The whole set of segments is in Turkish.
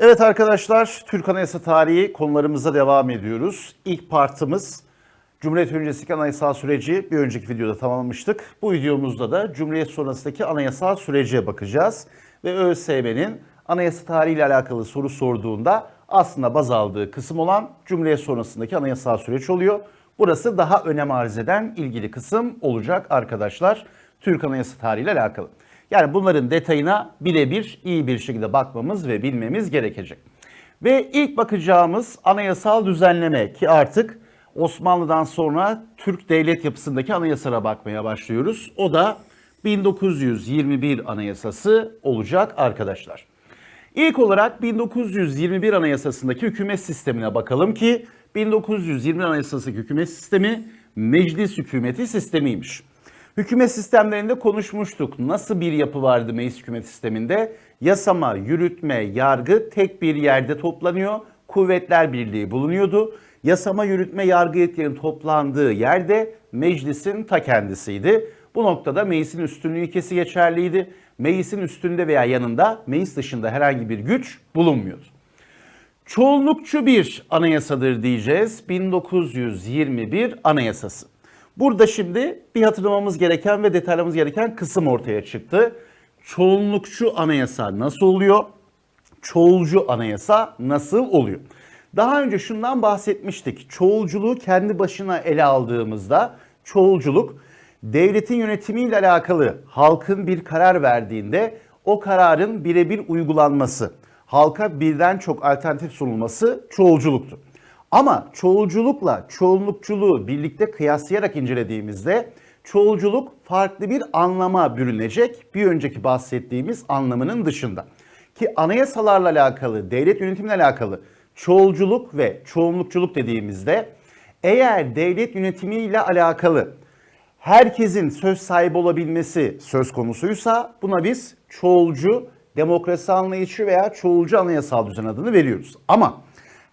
Evet arkadaşlar, Türk Anayasa Tarihi konularımıza devam ediyoruz. İlk partımız Cumhuriyet öncesindeki anayasal süreci bir önceki videoda tamamlamıştık. Bu videomuzda da Cumhuriyet sonrasındaki anayasal sürece bakacağız. Ve ÖSYM'nin anayasa tarihi ile alakalı soru sorduğunda aslında baz aldığı kısım olan Cumhuriyet sonrasındaki anayasal süreç oluyor. Burası daha önem arz eden ilgili kısım olacak arkadaşlar. Türk Anayasa Tarihi ile alakalı. Yani bunların detayına birebir iyi bir şekilde bakmamız ve bilmemiz gerekecek. Ve ilk bakacağımız anayasal düzenleme ki artık Osmanlı'dan sonra Türk devlet yapısındaki anayasara bakmaya başlıyoruz. O da 1921 anayasası olacak arkadaşlar. İlk olarak 1921 anayasasındaki hükümet sistemine bakalım ki 1920 anayasasındaki hükümet sistemi meclis hükümeti sistemiymiş. Hükümet sistemlerinde konuşmuştuk. Nasıl bir yapı vardı meclis hükümet sisteminde? Yasama, yürütme, yargı tek bir yerde toplanıyor. Kuvvetler Birliği bulunuyordu. Yasama, yürütme, yargı yetkilerinin toplandığı yerde meclisin ta kendisiydi. Bu noktada meclisin üstünlüğü ilkesi geçerliydi. Meclisin üstünde veya yanında meclis dışında herhangi bir güç bulunmuyordu. Çoğunlukçu bir anayasadır diyeceğiz. 1921 anayasası. Burada şimdi bir hatırlamamız gereken ve detaylamamız gereken kısım ortaya çıktı. Çoğunlukçu anayasa nasıl oluyor? Çoğulcu anayasa nasıl oluyor? Daha önce şundan bahsetmiştik. Çoğulculuğu kendi başına ele aldığımızda çoğulculuk devletin yönetimiyle alakalı halkın bir karar verdiğinde o kararın birebir uygulanması, halka birden çok alternatif sunulması çoğulculuktu. Ama çoğulculukla çoğunlukçuluğu birlikte kıyaslayarak incelediğimizde çoğulculuk farklı bir anlama bürünecek bir önceki bahsettiğimiz anlamının dışında. Ki anayasalarla alakalı, devlet yönetimiyle alakalı çoğulculuk ve çoğunlukçuluk dediğimizde eğer devlet yönetimiyle alakalı herkesin söz sahibi olabilmesi söz konusuysa buna biz çoğulcu, demokrasi anlayışı veya çoğulcu anayasal düzen adını veriyoruz. Ama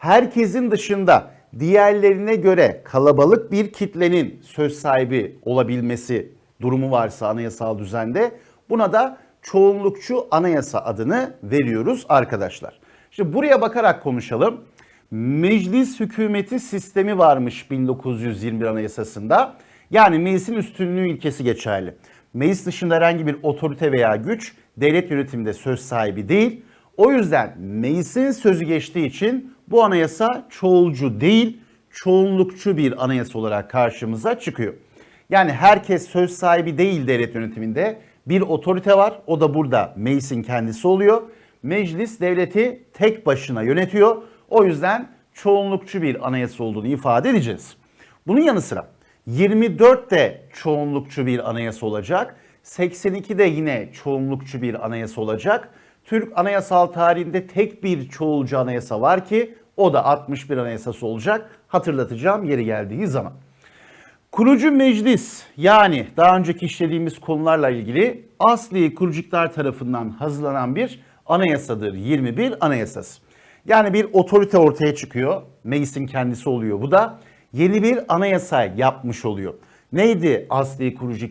herkesin dışında diğerlerine göre kalabalık bir kitlenin söz sahibi olabilmesi durumu varsa anayasal düzende buna da çoğunlukçu anayasa adını veriyoruz arkadaşlar. Şimdi buraya bakarak konuşalım. Meclis hükümeti sistemi varmış 1921 Anayasası'nda. Yani meclisin üstünlüğü ilkesi geçerli. Meclis dışında herhangi bir otorite veya güç devlet yönetiminde söz sahibi değil. O yüzden meclisin sözü geçtiği için bu anayasa çoğulcu değil, çoğunlukçu bir anayasa olarak karşımıza çıkıyor. Yani herkes söz sahibi değil devlet yönetiminde. Bir otorite var. O da burada meclisin kendisi oluyor. Meclis devleti tek başına yönetiyor. O yüzden çoğunlukçu bir anayasa olduğunu ifade edeceğiz. Bunun yanı sıra 24 de çoğunlukçu bir anayasa olacak. 82 de yine çoğunlukçu bir anayasa olacak. Türk anayasal tarihinde tek bir çoğulcu anayasa var ki o da 61 anayasası olacak. Hatırlatacağım yeri geldiği zaman. Kurucu meclis yani daha önceki işlediğimiz konularla ilgili asli kurucuklar tarafından hazırlanan bir anayasadır 21 anayasası. Yani bir otorite ortaya çıkıyor. Meclisin kendisi oluyor bu da. Yeni bir anayasa yapmış oluyor. Neydi asli kurucu?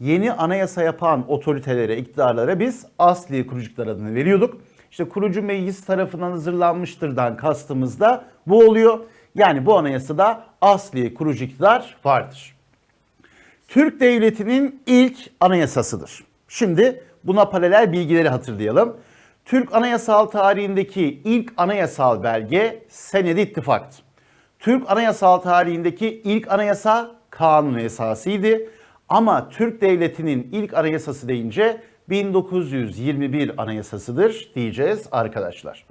Yeni anayasa yapan otoritelere, iktidarlara biz asli kurucuklar adını veriyorduk. İşte kurucu meclis tarafından hazırlanmıştırdan kastımız da bu oluyor. Yani bu anayasada asli kurucu iktidar vardır. Türk Devleti'nin ilk anayasasıdır. Şimdi buna paralel bilgileri hatırlayalım. Türk anayasal tarihindeki ilk anayasal belge Senedi İttifak'tı. Türk anayasal tarihindeki ilk anayasa kanun esasıydı. Ama Türk Devleti'nin ilk anayasası deyince 1921 anayasasıdır diyeceğiz arkadaşlar.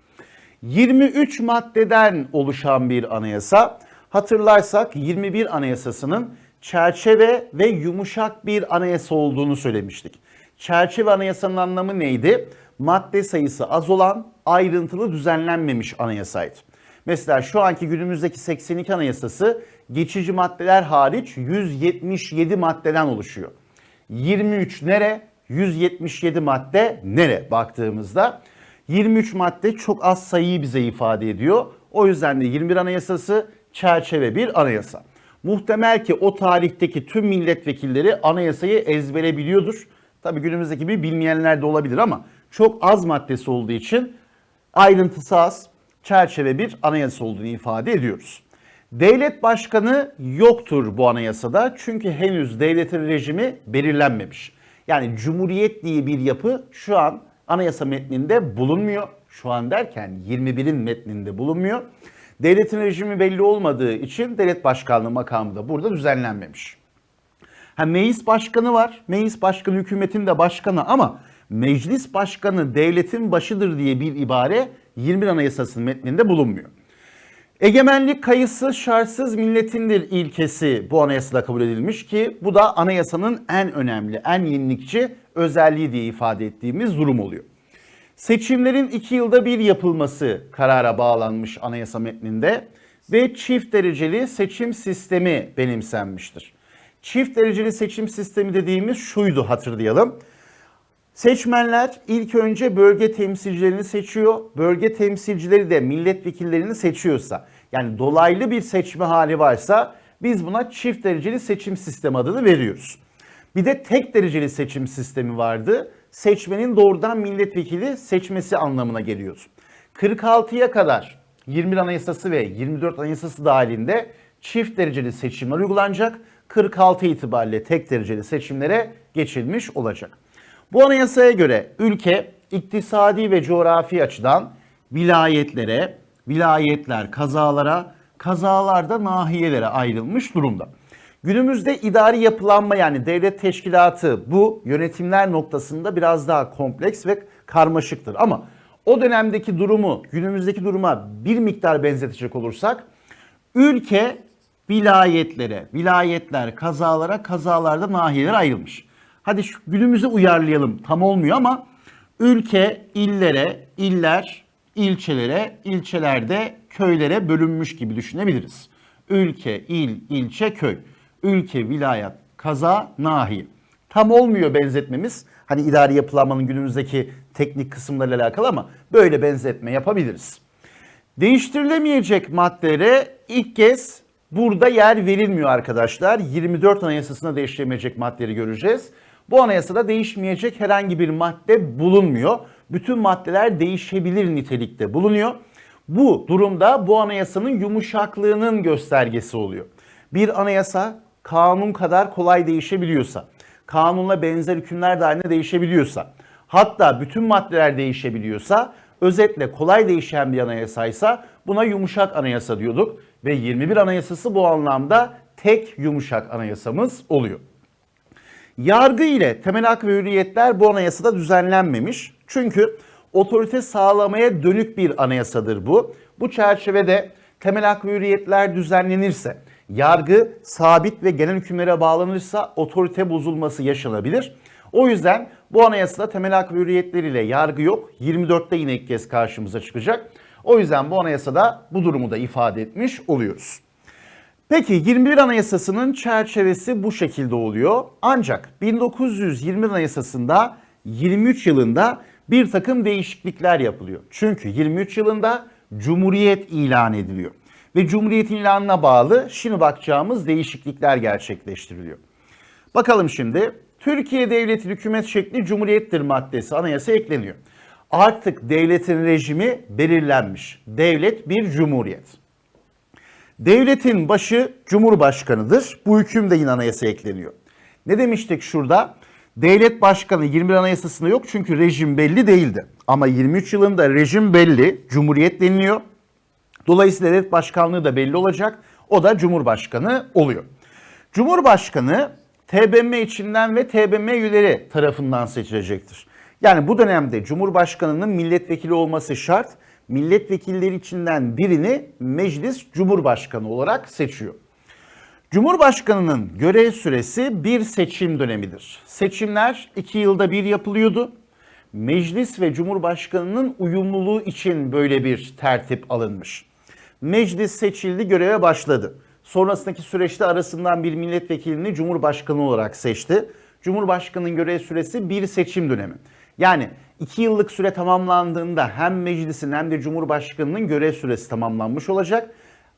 23 maddeden oluşan bir anayasa. Hatırlarsak 21 anayasasının çerçeve ve yumuşak bir anayasa olduğunu söylemiştik. Çerçeve anayasanın anlamı neydi? Madde sayısı az olan, ayrıntılı düzenlenmemiş anayasaydı. Mesela şu anki günümüzdeki 82 anayasası geçici maddeler hariç 177 maddeden oluşuyor. 23 nere? 177 madde nere baktığımızda 23 madde çok az sayıyı bize ifade ediyor. O yüzden de 21 anayasası çerçeve bir anayasa. Muhtemel ki o tarihteki tüm milletvekilleri anayasayı ezbere biliyordur. Tabii günümüzdeki gibi bilmeyenler de olabilir ama çok az maddesi olduğu için Ayrıntısı az, çerçeve bir anayasa olduğunu ifade ediyoruz. Devlet başkanı yoktur bu anayasada çünkü henüz devletin rejimi belirlenmemiş. Yani cumhuriyet diye bir yapı şu an anayasa metninde bulunmuyor. Şu an derken 21'in metninde bulunmuyor. Devletin rejimi belli olmadığı için devlet başkanlığı makamı da burada düzenlenmemiş. Ha, meclis başkanı var. Meclis başkanı hükümetin de başkanı ama meclis başkanı devletin başıdır diye bir ibare 21 Anayasası'nın metninde bulunmuyor. Egemenlik kayıtsız şartsız milletindir ilkesi bu anayasada kabul edilmiş ki bu da anayasanın en önemli, en yenilikçi özelliği diye ifade ettiğimiz durum oluyor. Seçimlerin iki yılda bir yapılması karara bağlanmış anayasa metninde ve çift dereceli seçim sistemi benimsenmiştir. Çift dereceli seçim sistemi dediğimiz şuydu hatırlayalım. Seçmenler ilk önce bölge temsilcilerini seçiyor. Bölge temsilcileri de milletvekillerini seçiyorsa yani dolaylı bir seçme hali varsa biz buna çift dereceli seçim sistemi adını veriyoruz. Bir de tek dereceli seçim sistemi vardı. Seçmenin doğrudan milletvekili seçmesi anlamına geliyordu. 46'ya kadar 21 Anayasası ve 24 Anayasası dahilinde çift dereceli seçimler uygulanacak. 46 itibariyle tek dereceli seçimlere geçilmiş olacak. Bu anayasaya göre ülke iktisadi ve coğrafi açıdan vilayetlere, vilayetler kazalara, kazalarda nahiyelere ayrılmış durumda. Günümüzde idari yapılanma yani devlet teşkilatı bu yönetimler noktasında biraz daha kompleks ve karmaşıktır. Ama o dönemdeki durumu günümüzdeki duruma bir miktar benzetecek olursak ülke vilayetlere, vilayetler kazalara, kazalarda nahiyelere ayrılmış. Hadi şu günümüze uyarlayalım tam olmuyor ama ülke illere, iller ilçelere, ilçelerde köylere bölünmüş gibi düşünebiliriz. Ülke, il, ilçe, köy. Ülke, vilayet, kaza, nahiye. Tam olmuyor benzetmemiz. Hani idari yapılanmanın günümüzdeki teknik kısımlarıyla alakalı ama böyle benzetme yapabiliriz. Değiştirilemeyecek maddelere ilk kez burada yer verilmiyor arkadaşlar. 24 Anayasası'na değiştirilemeyecek maddeleri göreceğiz. Bu anayasada değişmeyecek herhangi bir madde bulunmuyor. Bütün maddeler değişebilir nitelikte bulunuyor. Bu durumda bu anayasanın yumuşaklığının göstergesi oluyor. Bir anayasa kanun kadar kolay değişebiliyorsa, kanunla benzer hükümler dahilinde değişebiliyorsa, hatta bütün maddeler değişebiliyorsa, özetle kolay değişen bir anayasaysa buna yumuşak anayasa diyorduk ve 21 anayasası bu anlamda tek yumuşak anayasamız oluyor. Yargı ile temel hak ve hürriyetler bu anayasada düzenlenmemiş. Çünkü otorite sağlamaya dönük bir anayasadır bu. Bu çerçevede temel hak ve hürriyetler düzenlenirse, yargı sabit ve genel hükümlere bağlanırsa otorite bozulması yaşanabilir. O yüzden bu anayasada temel hak ve hürriyetler ile yargı yok. 24'te yine ilk kez karşımıza çıkacak. O yüzden bu anayasada bu durumu da ifade etmiş oluyoruz. Peki 21 Anayasası'nın çerçevesi bu şekilde oluyor. Ancak 1920 Anayasası'nda 23 yılında bir takım değişiklikler yapılıyor. Çünkü 23 yılında Cumhuriyet ilan ediliyor. Ve Cumhuriyet ilanına bağlı şimdi bakacağımız değişiklikler gerçekleştiriliyor. Bakalım şimdi Türkiye Devleti hükümet şekli Cumhuriyettir maddesi anayasa ekleniyor. Artık devletin rejimi belirlenmiş. Devlet bir cumhuriyet. Devletin başı Cumhurbaşkanı'dır. Bu hüküm de yine anayasa ekleniyor. Ne demiştik şurada? Devlet başkanı 21 anayasasında yok çünkü rejim belli değildi. Ama 23 yılında rejim belli, cumhuriyet deniliyor. Dolayısıyla devlet başkanlığı da belli olacak. O da cumhurbaşkanı oluyor. Cumhurbaşkanı TBMM içinden ve TBMM üyeleri tarafından seçilecektir. Yani bu dönemde Cumhurbaşkanı'nın milletvekili olması şart milletvekilleri içinden birini meclis cumhurbaşkanı olarak seçiyor. Cumhurbaşkanının görev süresi bir seçim dönemidir. Seçimler iki yılda bir yapılıyordu. Meclis ve Cumhurbaşkanının uyumluluğu için böyle bir tertip alınmış. Meclis seçildi, göreve başladı. Sonrasındaki süreçte arasından bir milletvekilini Cumhurbaşkanı olarak seçti. Cumhurbaşkanının görev süresi bir seçim dönemi. Yani iki yıllık süre tamamlandığında hem meclisin hem de Cumhurbaşkanı'nın görev süresi tamamlanmış olacak.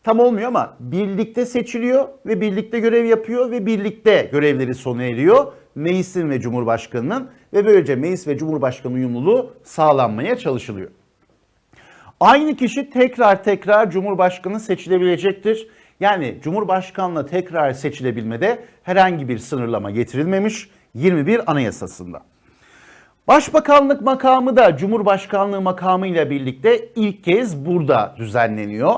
Tam olmuyor ama birlikte seçiliyor ve birlikte görev yapıyor ve birlikte görevleri sona eriyor. Meclisin ve Cumhurbaşkanı'nın ve böylece meclis ve Cumhurbaşkanı uyumluluğu sağlanmaya çalışılıyor. Aynı kişi tekrar tekrar Cumhurbaşkanı seçilebilecektir. Yani Cumhurbaşkanlığı tekrar seçilebilmede herhangi bir sınırlama getirilmemiş 21 Anayasasında. Başbakanlık makamı da Cumhurbaşkanlığı makamı ile birlikte ilk kez burada düzenleniyor.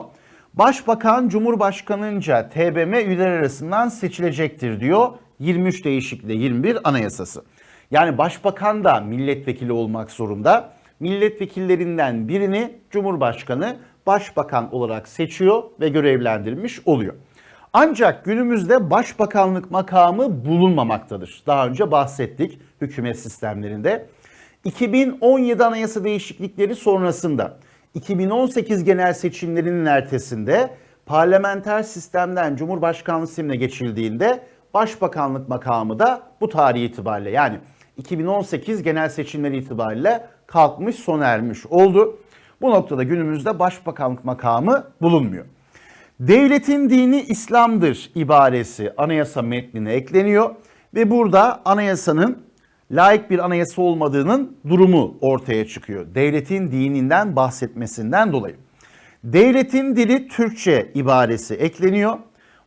Başbakan Cumhurbaşkanınca TBMM üyeleri arasından seçilecektir diyor 23 değişikliğe 21 Anayasası. Yani başbakan da milletvekili olmak zorunda. Milletvekillerinden birini Cumhurbaşkanı başbakan olarak seçiyor ve görevlendirmiş oluyor. Ancak günümüzde başbakanlık makamı bulunmamaktadır. Daha önce bahsettik hükümet sistemlerinde. 2017 anayasa değişiklikleri sonrasında 2018 genel seçimlerinin ertesinde parlamenter sistemden Cumhurbaşkanlığı sistemine geçildiğinde başbakanlık makamı da bu tarih itibariyle yani 2018 genel seçimleri itibariyle kalkmış sona ermiş oldu. Bu noktada günümüzde başbakanlık makamı bulunmuyor. Devletin dini İslam'dır ibaresi anayasa metnine ekleniyor ve burada anayasanın laik bir anayasa olmadığının durumu ortaya çıkıyor. Devletin dininden bahsetmesinden dolayı. Devletin dili Türkçe ibaresi ekleniyor.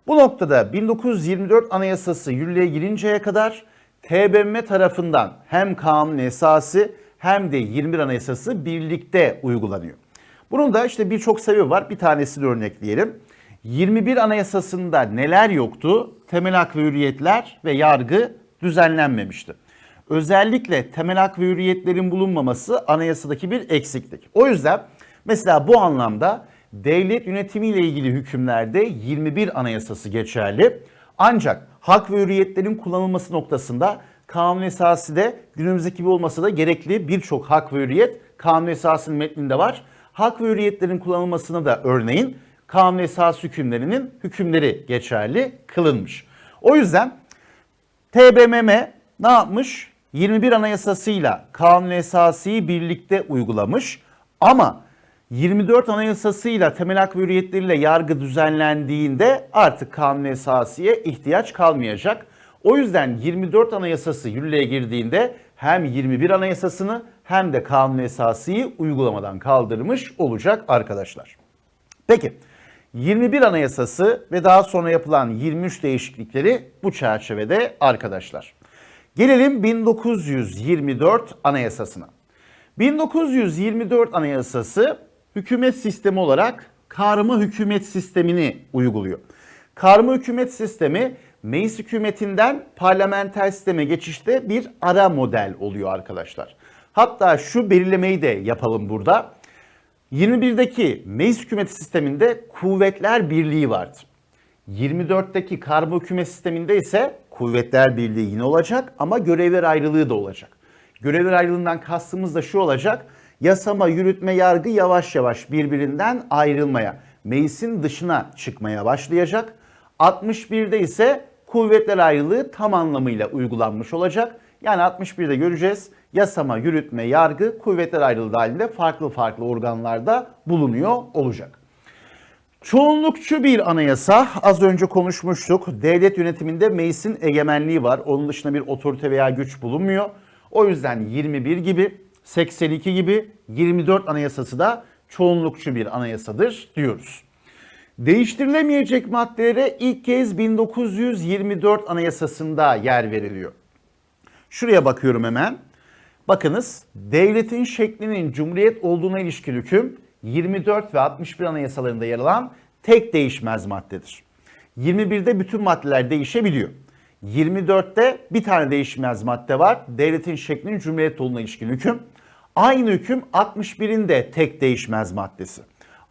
Bu noktada 1924 Anayasası yürürlüğe girinceye kadar TBMM tarafından hem kanun esası hem de 21 Anayasası birlikte uygulanıyor. Bunun da işte birçok sebebi var. Bir tanesini örnekleyelim. 21 Anayasası'nda neler yoktu? Temel hak ve hürriyetler ve yargı düzenlenmemişti. Özellikle temel hak ve hürriyetlerin bulunmaması anayasadaki bir eksiklik. O yüzden mesela bu anlamda devlet yönetimiyle ilgili hükümlerde 21 Anayasası geçerli. Ancak hak ve hürriyetlerin kullanılması noktasında kanun esası da günümüzdeki gibi olmasa da gerekli birçok hak ve hürriyet kanun esasının metninde var. Hak ve hürriyetlerin kullanılmasına da örneğin kanun esas hükümlerinin hükümleri geçerli kılınmış. O yüzden TBMM ne yapmış? 21 Anayasasıyla kanun esasıyı birlikte uygulamış ama 24 Anayasasıyla temel hak ve hürriyetleriyle yargı düzenlendiğinde artık kanun esasıya ihtiyaç kalmayacak. O yüzden 24 Anayasası yürürlüğe girdiğinde hem 21 Anayasasını hem de kanun esasıyı uygulamadan kaldırmış olacak arkadaşlar. Peki 21 Anayasası ve daha sonra yapılan 23 değişiklikleri bu çerçevede arkadaşlar. Gelelim 1924 Anayasasına. 1924 Anayasası hükümet sistemi olarak karma hükümet sistemini uyguluyor. Karma hükümet sistemi meclis hükümetinden parlamenter sisteme geçişte bir ara model oluyor arkadaşlar. Hatta şu belirlemeyi de yapalım burada. 21'deki meclis hükümeti sisteminde kuvvetler birliği vardı. 24'teki karma hükümet sisteminde ise kuvvetler birliği yine olacak ama görevler ayrılığı da olacak. Görevler ayrılığından kastımız da şu olacak. Yasama, yürütme, yargı yavaş yavaş birbirinden ayrılmaya, meclisin dışına çıkmaya başlayacak. 61'de ise kuvvetler ayrılığı tam anlamıyla uygulanmış olacak. Yani 61'de göreceğiz yasama, yürütme, yargı kuvvetler ayrılığı halinde farklı farklı organlarda bulunuyor olacak. Çoğunlukçu bir anayasa az önce konuşmuştuk. Devlet yönetiminde meclisin egemenliği var. Onun dışında bir otorite veya güç bulunmuyor. O yüzden 21 gibi, 82 gibi 24 anayasası da çoğunlukçu bir anayasadır diyoruz. Değiştirilemeyecek maddelere ilk kez 1924 anayasasında yer veriliyor. Şuraya bakıyorum hemen. Bakınız devletin şeklinin cumhuriyet olduğuna ilişkin hüküm 24 ve 61 anayasalarında yer alan tek değişmez maddedir. 21'de bütün maddeler değişebiliyor. 24'te bir tane değişmez madde var. Devletin şeklinin cumhuriyet olduğuna ilişkin hüküm. Aynı hüküm 61'in de tek değişmez maddesi.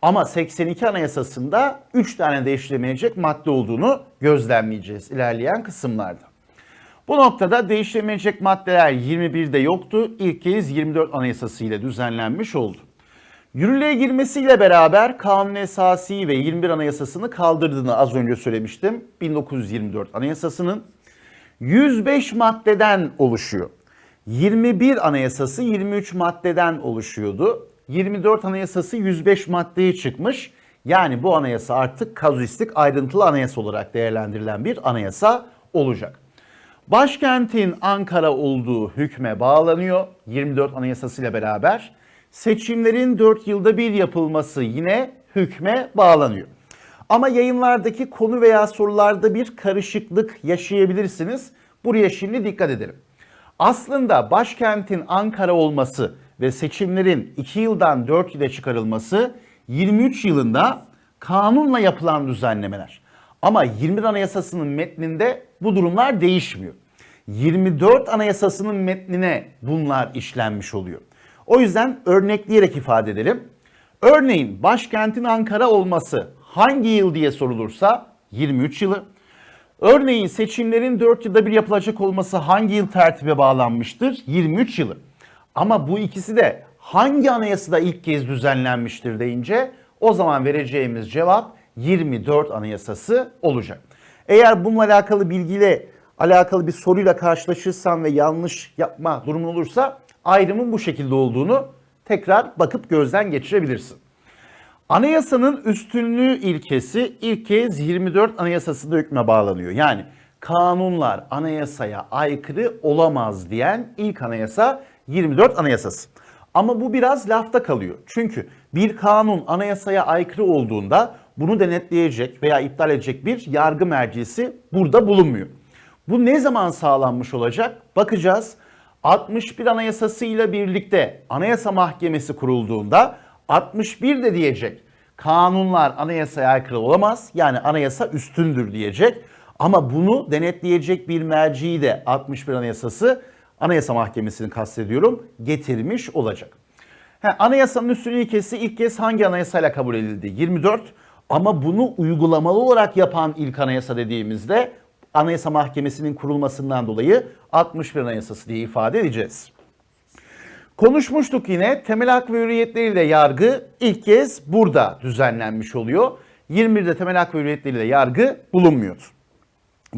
Ama 82 Anayasası'nda 3 tane değiştiremeyecek madde olduğunu gözlemleyeceğiz ilerleyen kısımlarda. Bu noktada değiştiremeyecek maddeler 21'de yoktu. İlk kez 24 Anayasası ile düzenlenmiş oldu. Yürürlüğe girmesiyle beraber Kanun Esası ve 21 Anayasası'nı kaldırdığını az önce söylemiştim. 1924 Anayasası'nın 105 maddeden oluşuyor. 21 Anayasası 23 maddeden oluşuyordu. 24 Anayasası 105 maddeye çıkmış. Yani bu anayasa artık kazuistik ayrıntılı anayasa olarak değerlendirilen bir anayasa olacak. Başkentin Ankara olduğu hükme bağlanıyor 24 Anayasası ile beraber. Seçimlerin 4 yılda bir yapılması yine hükme bağlanıyor. Ama yayınlardaki konu veya sorularda bir karışıklık yaşayabilirsiniz. Buraya şimdi dikkat edelim. Aslında başkentin Ankara olması ve seçimlerin 2 yıldan 4 yıla çıkarılması 23 yılında kanunla yapılan düzenlemeler. Ama 21 Anayasası'nın metninde bu durumlar değişmiyor. 24 Anayasası'nın metnine bunlar işlenmiş oluyor. O yüzden örnekleyerek ifade edelim. Örneğin başkentin Ankara olması hangi yıl diye sorulursa 23 yılı. Örneğin seçimlerin 4 yılda bir yapılacak olması hangi yıl tertibe bağlanmıştır? 23 yılı. Ama bu ikisi de hangi anayasada ilk kez düzenlenmiştir deyince o zaman vereceğimiz cevap 24 anayasası olacak. Eğer bununla alakalı bilgiyle alakalı bir soruyla karşılaşırsan ve yanlış yapma durumun olursa ayrımın bu şekilde olduğunu tekrar bakıp gözden geçirebilirsin. Anayasanın üstünlüğü ilkesi ilk kez 24 Anayasası'nda hükme bağlanıyor. Yani kanunlar anayasaya aykırı olamaz diyen ilk anayasa 24 Anayasası. Ama bu biraz lafta kalıyor. Çünkü bir kanun anayasaya aykırı olduğunda bunu denetleyecek veya iptal edecek bir yargı mercisi burada bulunmuyor. Bu ne zaman sağlanmış olacak? Bakacağız. 61 Anayasası ile birlikte Anayasa Mahkemesi kurulduğunda 61 de diyecek. Kanunlar anayasaya aykırı olamaz. Yani anayasa üstündür diyecek. Ama bunu denetleyecek bir merciyi de 61 Anayasası Anayasa Mahkemesi'ni kastediyorum getirmiş olacak. He, anayasanın üstünlüğü ilkesi ilk kez hangi anayasayla kabul edildi? 24. Ama bunu uygulamalı olarak yapan ilk anayasa dediğimizde Anayasa Mahkemesi'nin kurulmasından dolayı 61 Anayasası diye ifade edeceğiz. Konuşmuştuk yine temel hak ve hürriyetleriyle yargı ilk kez burada düzenlenmiş oluyor. 21'de temel hak ve hürriyetleriyle yargı bulunmuyordu.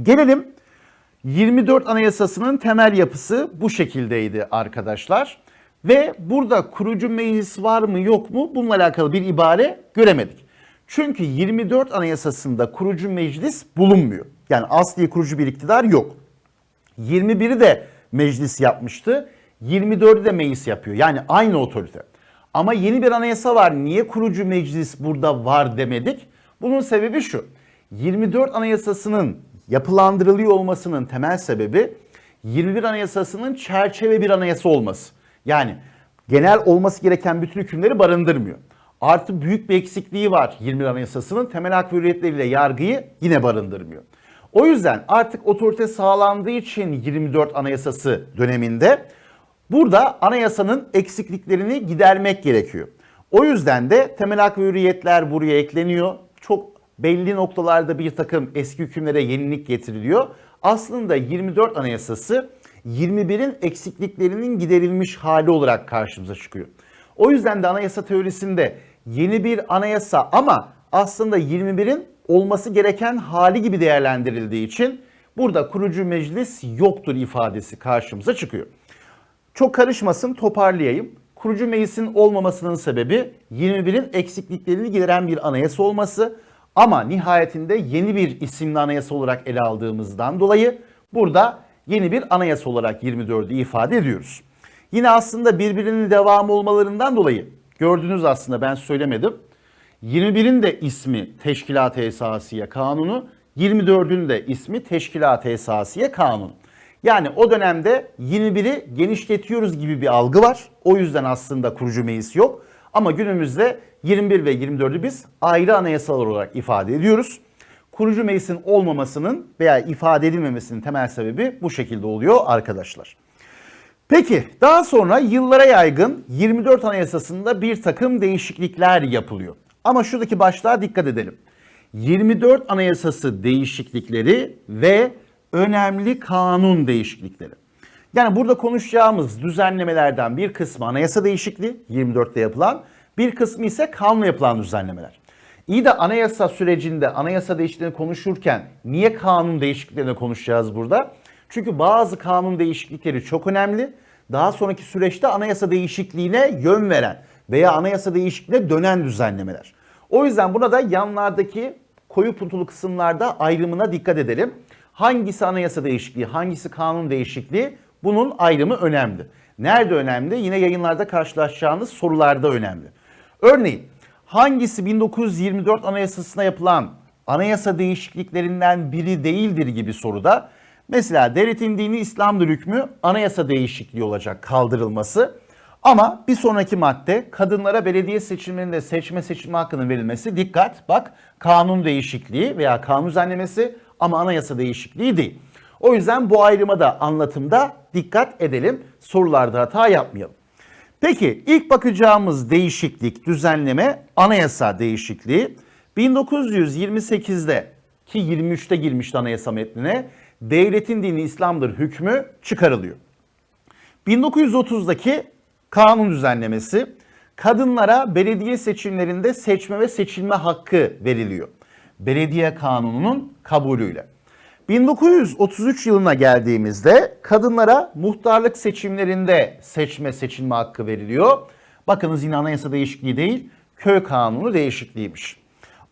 Gelelim 24 Anayasası'nın temel yapısı bu şekildeydi arkadaşlar. Ve burada kurucu meclis var mı yok mu bununla alakalı bir ibare göremedik. Çünkü 24 Anayasası'nda kurucu meclis bulunmuyor. Yani asli kurucu bir iktidar yok. 21'i de meclis yapmıştı. 24'ü de meclis yapıyor. Yani aynı otorite. Ama yeni bir anayasa var. Niye kurucu meclis burada var demedik? Bunun sebebi şu. 24 Anayasası'nın yapılandırılıyor olmasının temel sebebi 21 Anayasası'nın çerçeve bir anayasa olması. Yani genel olması gereken bütün hükümleri barındırmıyor. Artı büyük bir eksikliği var 21 Anayasası'nın temel hak ve hürriyetleriyle yargıyı yine barındırmıyor. O yüzden artık otorite sağlandığı için 24 Anayasası döneminde burada anayasanın eksikliklerini gidermek gerekiyor. O yüzden de temel hak ve hürriyetler buraya ekleniyor. Çok belli noktalarda bir takım eski hükümlere yenilik getiriliyor. Aslında 24 Anayasası 21'in eksikliklerinin giderilmiş hali olarak karşımıza çıkıyor. O yüzden de anayasa teorisinde yeni bir anayasa ama aslında 21'in olması gereken hali gibi değerlendirildiği için burada kurucu meclis yoktur ifadesi karşımıza çıkıyor. Çok karışmasın toparlayayım. Kurucu meclisin olmamasının sebebi 21'in eksikliklerini gideren bir anayasa olması ama nihayetinde yeni bir isimli anayasa olarak ele aldığımızdan dolayı burada yeni bir anayasa olarak 24'ü ifade ediyoruz. Yine aslında birbirinin devamı olmalarından dolayı gördünüz aslında ben söylemedim. 21'in de ismi Teşkilat-ı Esasiye Kanunu, 24'ün de ismi Teşkilat-ı Esasiye Kanunu. Yani o dönemde 21'i genişletiyoruz gibi bir algı var. O yüzden aslında kurucu meclis yok. Ama günümüzde 21 ve 24'ü biz ayrı anayasalar olarak ifade ediyoruz. Kurucu meclisin olmamasının veya ifade edilmemesinin temel sebebi bu şekilde oluyor arkadaşlar. Peki daha sonra yıllara yaygın 24 Anayasası'nda bir takım değişiklikler yapılıyor. Ama şuradaki başlığa dikkat edelim. 24 Anayasası değişiklikleri ve önemli kanun değişiklikleri. Yani burada konuşacağımız düzenlemelerden bir kısmı anayasa değişikliği 24'te yapılan, bir kısmı ise kanunla yapılan düzenlemeler. İyi de anayasa sürecinde anayasa değişikliğini konuşurken niye kanun değişikliklerini konuşacağız burada? Çünkü bazı kanun değişiklikleri çok önemli. Daha sonraki süreçte anayasa değişikliğine yön veren veya anayasa değişikliğine dönen düzenlemeler. O yüzden buna da yanlardaki koyu puntulu kısımlarda ayrımına dikkat edelim. Hangisi anayasa değişikliği, hangisi kanun değişikliği bunun ayrımı önemli. Nerede önemli? Yine yayınlarda karşılaşacağınız sorularda önemli. Örneğin hangisi 1924 Anayasası'na yapılan anayasa değişikliklerinden biri değildir gibi soruda mesela devletin dini İslam'dır hükmü anayasa değişikliği olacak kaldırılması. Ama bir sonraki madde kadınlara belediye seçimlerinde seçme seçilme hakkının verilmesi. Dikkat bak kanun değişikliği veya kanun düzenlemesi ama anayasa değişikliği değil. O yüzden bu ayrıma da anlatımda dikkat edelim. Sorularda hata yapmayalım. Peki ilk bakacağımız değişiklik, düzenleme anayasa değişikliği. 1928'de ki 23'te girmişti anayasa metnine devletin dini İslam'dır hükmü çıkarılıyor. 1930'daki kanun düzenlemesi kadınlara belediye seçimlerinde seçme ve seçilme hakkı veriliyor. Belediye kanununun kabulüyle. 1933 yılına geldiğimizde kadınlara muhtarlık seçimlerinde seçme seçilme hakkı veriliyor. Bakınız yine anayasa değişikliği değil, köy kanunu değişikliğiymiş.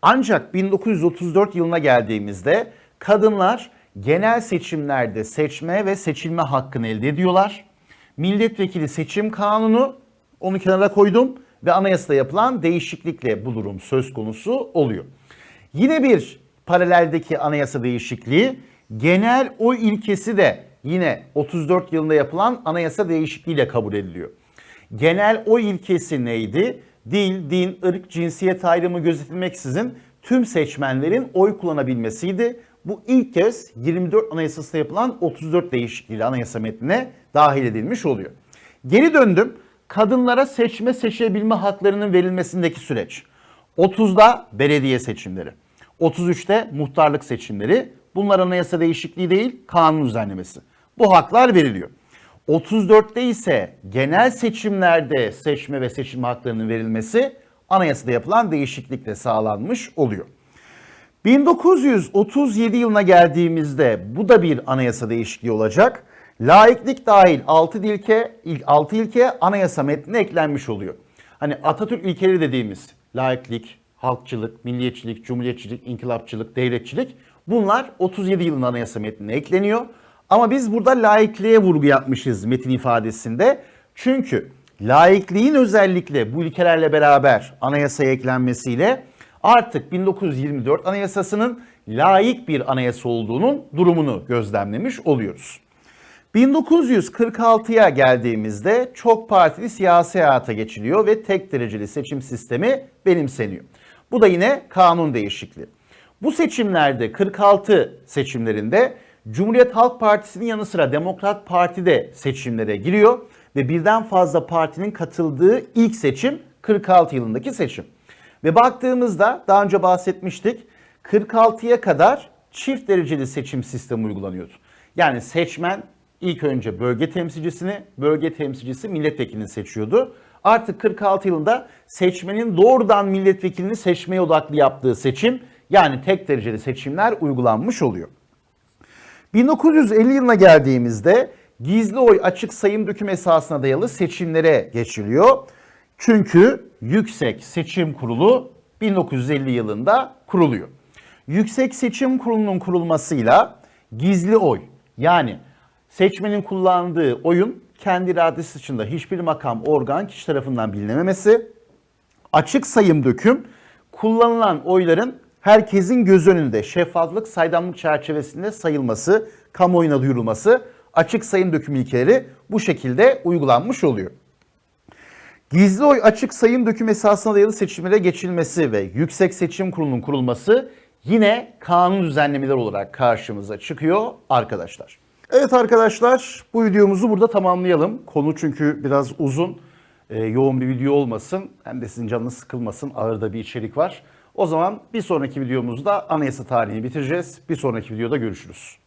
Ancak 1934 yılına geldiğimizde kadınlar genel seçimlerde seçme ve seçilme hakkını elde ediyorlar. Milletvekili seçim kanunu onu kenara koydum ve anayasada yapılan değişiklikle bu durum söz konusu oluyor. Yine bir paraleldeki anayasa değişikliği genel oy ilkesi de yine 34 yılında yapılan anayasa değişikliğiyle kabul ediliyor. Genel oy ilkesi neydi? Dil, din, ırk, cinsiyet ayrımı gözetilmeksizin tüm seçmenlerin oy kullanabilmesiydi. Bu ilk kez 24 Anayasası'nda yapılan 34 değişikliğiyle anayasa metnine dahil edilmiş oluyor. Geri döndüm. Kadınlara seçme seçebilme haklarının verilmesindeki süreç. 30'da belediye seçimleri. 33'te muhtarlık seçimleri. Bunlar anayasa değişikliği değil, kanun düzenlemesi. Bu haklar veriliyor. 34'te ise genel seçimlerde seçme ve seçilme haklarının verilmesi anayasada yapılan değişiklikle sağlanmış oluyor. 1937 yılına geldiğimizde bu da bir anayasa değişikliği olacak. Laiklik dahil 6 ilke, 6 ilke anayasa metnine eklenmiş oluyor. Hani Atatürk ilkeleri dediğimiz laiklik, halkçılık, milliyetçilik, cumhuriyetçilik, inkılapçılık, devletçilik bunlar 37 yılın anayasa metnine ekleniyor. Ama biz burada laikliğe vurgu yapmışız metin ifadesinde. Çünkü laikliğin özellikle bu ilkelerle beraber anayasaya eklenmesiyle artık 1924 Anayasası'nın laik bir anayasa olduğunun durumunu gözlemlemiş oluyoruz. 1946'ya geldiğimizde çok partili siyasi hayata geçiliyor ve tek dereceli seçim sistemi benimseniyor. Bu da yine kanun değişikliği. Bu seçimlerde 46 seçimlerinde Cumhuriyet Halk Partisi'nin yanı sıra Demokrat Parti de seçimlere giriyor ve birden fazla partinin katıldığı ilk seçim 46 yılındaki seçim. Ve baktığımızda daha önce bahsetmiştik 46'ya kadar çift dereceli seçim sistemi uygulanıyordu. Yani seçmen ilk önce bölge temsilcisini, bölge temsilcisi milletvekilini seçiyordu. Artık 46 yılında seçmenin doğrudan milletvekilini seçmeye odaklı yaptığı seçim yani tek dereceli seçimler uygulanmış oluyor. 1950 yılına geldiğimizde gizli oy açık sayım döküm esasına dayalı seçimlere geçiliyor. Çünkü Yüksek Seçim Kurulu 1950 yılında kuruluyor. Yüksek Seçim Kurulu'nun kurulmasıyla gizli oy yani seçmenin kullandığı oyun kendi iradesi dışında hiçbir makam, organ, kişi tarafından bilinememesi, açık sayım döküm kullanılan oyların herkesin göz önünde şeffaflık, saydamlık çerçevesinde sayılması, kamuoyuna duyurulması, açık sayım döküm ilkeleri bu şekilde uygulanmış oluyor. Gizli oy açık sayım döküm esasına dayalı seçimlere geçilmesi ve Yüksek Seçim Kurulu'nun kurulması yine kanun düzenlemeleri olarak karşımıza çıkıyor arkadaşlar. Evet arkadaşlar bu videomuzu burada tamamlayalım. Konu çünkü biraz uzun, e, yoğun bir video olmasın. Hem de sizin canınız sıkılmasın, ağır da bir içerik var. O zaman bir sonraki videomuzda anayasa tarihini bitireceğiz. Bir sonraki videoda görüşürüz.